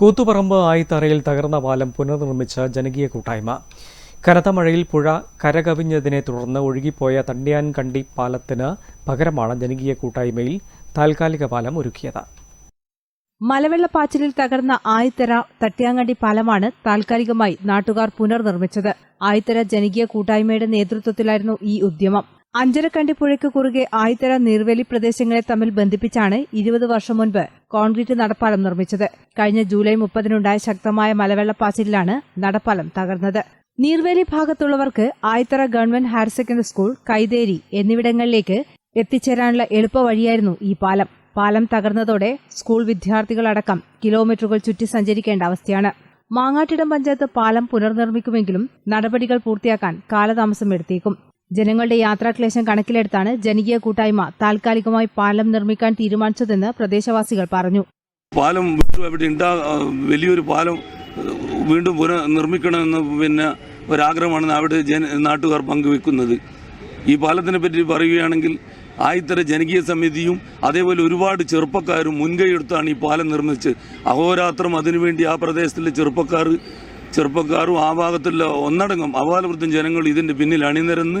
കൂത്തുപറമ്പ് ആയിത്തറയിൽ തകർന്ന പാലം പുനർനിർമ്മിച്ച ജനകീയ കൂട്ടായ്മ. കനത്ത മഴയിൽ പുഴ കരകവിഞ്ഞതിനെ തുടർന്ന് ഒഴുകിപ്പോയ തണ്ടിയാൻകണ്ടി പാലത്തിന് പകരമാണ് ജനകീയ കൂട്ടായ്മയിൽ താൽക്കാലിക പാലം ഒരുക്കിയത്. മലവെള്ളപ്പാച്ചിലിൽ തകർന്ന ആയിത്തര തട്ടിയാങ്കണ്ടി പാലമാണ് താൽക്കാലികമായി നാട്ടുകാർ പുനർനിർമ്മിച്ചത്. ആയിത്തര ജനകീയ കൂട്ടായ്മയുടെ നേതൃത്വത്തിലായിരുന്നു ഈ ഉദ്യമം. അഞ്ചരക്കണ്ടി പുഴയ്ക്ക് കുറുകെ ആയിത്തര നീർവേലി പ്രദേശങ്ങളെ തമ്മിൽ ബന്ധിപ്പിച്ചാണ് ഇരുപത് വർഷം മുൻപ് കോൺക്രീറ്റ് നടപ്പാലം നിർമ്മിച്ചത്. കഴിഞ്ഞ ജൂലൈ മുപ്പതിനുണ്ടായ ശക്തമായ മലവെള്ളപ്പാച്ചിലാണ് നടപ്പാലം തകർന്നത്. Neerveli ഭാഗത്തുള്ളവർക്ക് Ayithara government higher secondary school Kaitheri എന്നിവിടങ്ങളിലേക്ക് എത്തിച്ചേരാനുള്ള എളുപ്പവഴിയായിരുന്നു ഈ പാലം. പാലം തകർന്നതോടെ സ്കൂൾ വിദ്യാർത്ഥികളടക്കം കിലോമീറ്ററുകൾ ചുറ്റി സഞ്ചരിക്കേണ്ട അവസ്ഥയാണ്. മാങ്ങാട്ടിടം പഞ്ചായത്ത് പാലം പുനർനിർമ്മിക്കുമെങ്കിലും നടപടികൾ പൂർത്തിയാക്കാൻ കാലതാമസം എടുത്തേക്കും. ജനങ്ങളുടെ യാത്രാക്ലേശം കണക്കിലെടുത്താണ് ജനകീയ കൂട്ടായ്മ താൽക്കാലികമായി പാലം നിർമ്മിക്കാൻ തീരുമാനിച്ചതെന്ന് പ്രദേശവാസികൾ പറഞ്ഞു. പാലം വലിയൊരു പാലം വീണ്ടും പുനഃ നിർമ്മിക്കണമെന്ന് പിന്നെ ഒരാഗ്രഹമാണ് അവിടെ ജന നാട്ടുകാർ പങ്കുവെക്കുന്നത്. ഈ പാലത്തിനെ പറ്റി പറയുകയാണെങ്കിൽ ആയിത്തര ജനകീയ സമിതിയും അതേപോലെ ഒരുപാട് ചെറുപ്പക്കാരും മുൻകൈയെടുത്താണ് ഈ പാലം നിർമ്മിച്ച് അഹോരാത്രം അതിനുവേണ്ടി ആ പ്രദേശത്തിലെ ചെറുപ്പക്കാർ ചെറുപ്പക്കാരും ആ ഭാഗത്തുള്ള ഒന്നടങ്കം അപാലവൃദ്ധം ജനങ്ങൾ ഇതിന്റെ പിന്നിൽ അണിനിരന്ന്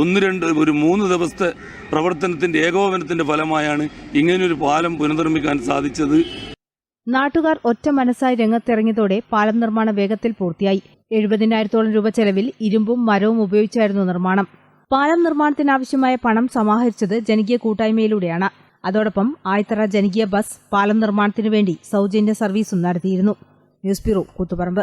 ഒന്ന് രണ്ട് ഒരു മൂന്ന് ദിവസത്തെ പ്രവർത്തനത്തിന്റെ ഏകോപനത്തിന്റെ ഫലമായാണ് ഇങ്ങനെയൊരു പാലം പുനർനിർമ്മിക്കാൻ സാധിച്ചത്. നാട്ടുകാർ ഒറ്റ മനസ്സായി രംഗത്തിറങ്ങിയതോടെ പാലം നിർമ്മാണം വേഗത്തിൽ പൂർത്തിയായി. എഴുപതിനായിരത്തോളം രൂപ ചെലവിൽ ഇരുമ്പും മരവും ഉപയോഗിച്ചായിരുന്നു നിർമ്മാണം. പാലം നിർമ്മാണത്തിനാവശ്യമായ പണം സമാഹരിച്ചത് ജനകീയ കൂട്ടായ്മയിലൂടെയാണ്. അതോടൊപ്പം ആയിത്തറ ജനകീയ ബസ് പാലം നിർമ്മാണത്തിനു വേണ്ടി സൗജന്യ സർവീസും നടത്തിയിരുന്നു. News bureau Koothuparamba.